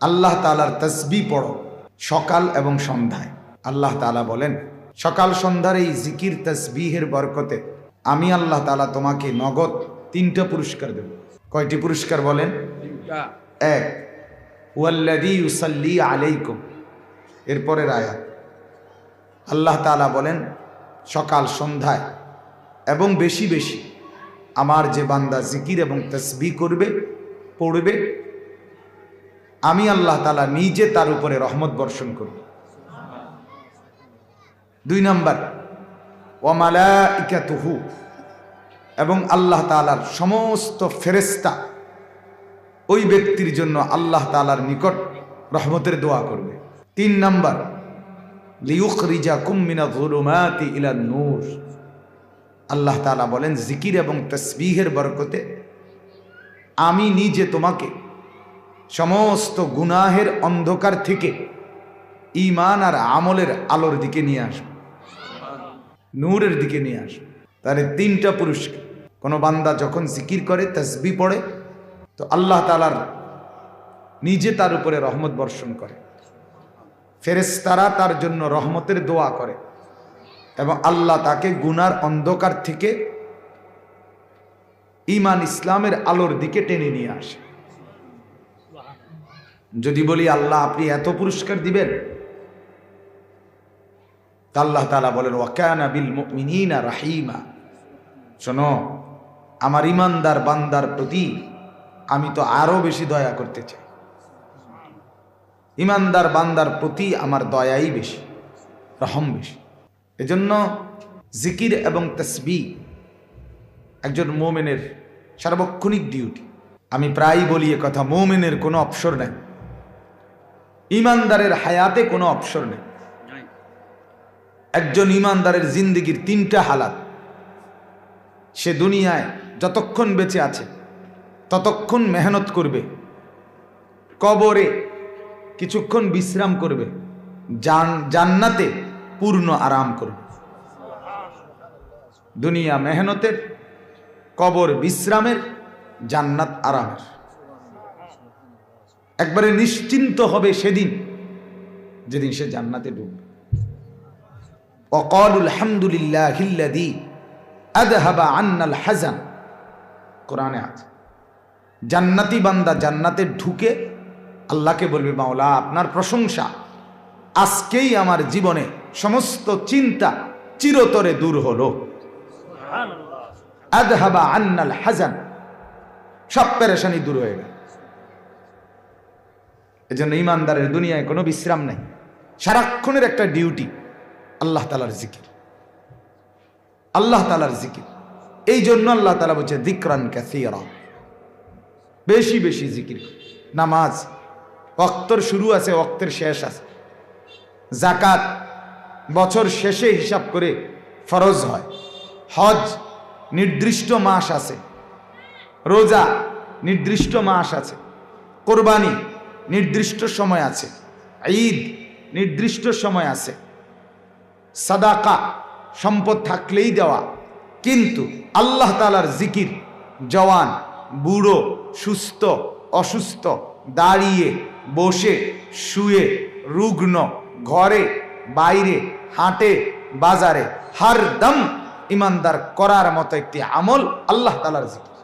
আল্লাহ তালার তসবি পড়ো সকাল এবং সন্ধ্যায়। আল্লাহ তালা বলেন সকাল সন্ধ্যার এই জিকির তসবিহের বরকতে আমি আল্লাহ তালা তোমাকে নগদ তিনটা পুরস্কার দেব। কয়টি পুরস্কার বলেন? এক ওয়াল্লাদি ইউসাল্লি আলাইকুম। এরপরের আয়াত। আল্লাহ তালা বলেন সকাল সন্ধ্যায় এবং বেশি বেশি আমার যে বান্দা জিকির এবং তসবি করবে পড়বে আমি আল্লাহ তালা নিজে তার উপরে রহমত বর্ষণ করব দুই নম্বর ওমালা ইকাতুহু এবং আল্লাহ তালার সমস্ত ফেরেস্তা ওই ব্যক্তির জন্য আল্লাহ তালার নিকট রহমতের দোয়া করবে। তিন নম্বর লিউখরিজা কুমিনা জুলুমাতি ইলা নূর। আল্লাহ তালা বলেন, জিকির এবং তসবিহের বরকতে আমি নিজে তোমাকে সমস্ত গুনাহের অন্ধকার থেকে ইমান আর আমলের আলোর দিকে নিয়ে আসব। নূরের দিকে নিয়ে আসব। তাহলে তিনটা পুরস্কার কোনো বান্দা যখন জিকির করে, তসবি পড়ে, তো আল্লাহ তালার নিজে তার উপরে রহমত বর্ষণ করে। ফেরেস্তারা তার জন্য রহমতের দোয়া করে এবং আল্লাহ তাকে গুনার অন্ধকার থেকে ইমান ইসলামের আলোর দিকে টেনে নিয়ে আসে। যদি বলি, আল্লাহ আপনি এত পুরস্কার দিবেন? আল্লাহ তালা বলেন, ওয়াকানা বিল মুমিনিনা রাহিমা। শোনো, আমার ইমানদার বান্দার প্রতি আমি তো আরও বেশি দয়া করতে চাই। ইমানদার বান্দার প্রতি আমার দয়াই বেশি, রহম বেশি। এজন্য জিকির এবং তসবি একজন মোমেনের সার্বক্ষণিক ডিউটি আমি প্রায়ই বলি কথা, মোমেনের কোনো অপসর নেই। ইমানদারের হায়াতে কোনো অপসর নেই। একজন ইমানদারের জিন্দিগির তিনটা হালাত। সে দুনিয়ায় যতক্ষণ বেঁচে আছে, ততক্ষণ মেহনত করবে। কবরে কিছুক্ষণ বিশ্রাম করবে। জান, জান্নাতে পূর্ণ আরাম করবে। দুনিয়া মেহনতের, কবর বিশ্রামের জান্নাত আরামের। একবারে নিশ্চিন্ত হবে সেদিন যেদিন সে জান্নাতে ডুববে। অকলুল হামদুলিল্লাহিল্লাদি আদহাবা আন্নাল হাজান কোরআনে আছে জান্নাতি বান্দা জান্নাতে ঢুকে আল্লাহকে বলবে মাওলা আপনার প্রশংসা আজকেই আমার জীবনে সমস্ত চিন্তা চিরতরে দূর হলো। আদহাবা আন্নাল হাজান সব পেরেশানি দূর হয়ে গেল। এজন্য ইমানদারের দুনিয়ায় কোনো বিশ্রাম নাই। সারাক্ষণের একটা ডিউটি, আল্লাহ তালার জিকির। আল্লাহ তালার জিকির। এই জন্য আল্লাহ তালা বলছে দিকরান ক্যাসিয়ারা বেশি বেশি জিকির নামাজ, অক্তর শুরু আছে, অক্তের শেষ আছে। জাকাত বছর শেষে হিসাব করে ফরজ হয়। হজ নির্দিষ্ট মাস আছে। রোজা নির্দিষ্ট মাস আছে। কোরবানি নির্দিষ্ট সময় আছে। ঈদ নির্দিষ্ট সময় আছে। সাদাকা সম্পদ থাকলেই দেওয়া। কিন্তু আল্লাহ তালার জিকির, জওয়ান, বুড়ো, সুস্থ, অসুস্থ, দাঁড়িয়ে, বসে, শুয়ে, রুগ্ন, ঘরে, বাইরে, হাটে, বাজারে, হার দম ইমানদার করার মতো একটি আমল আল্লাহ তালার জিকির।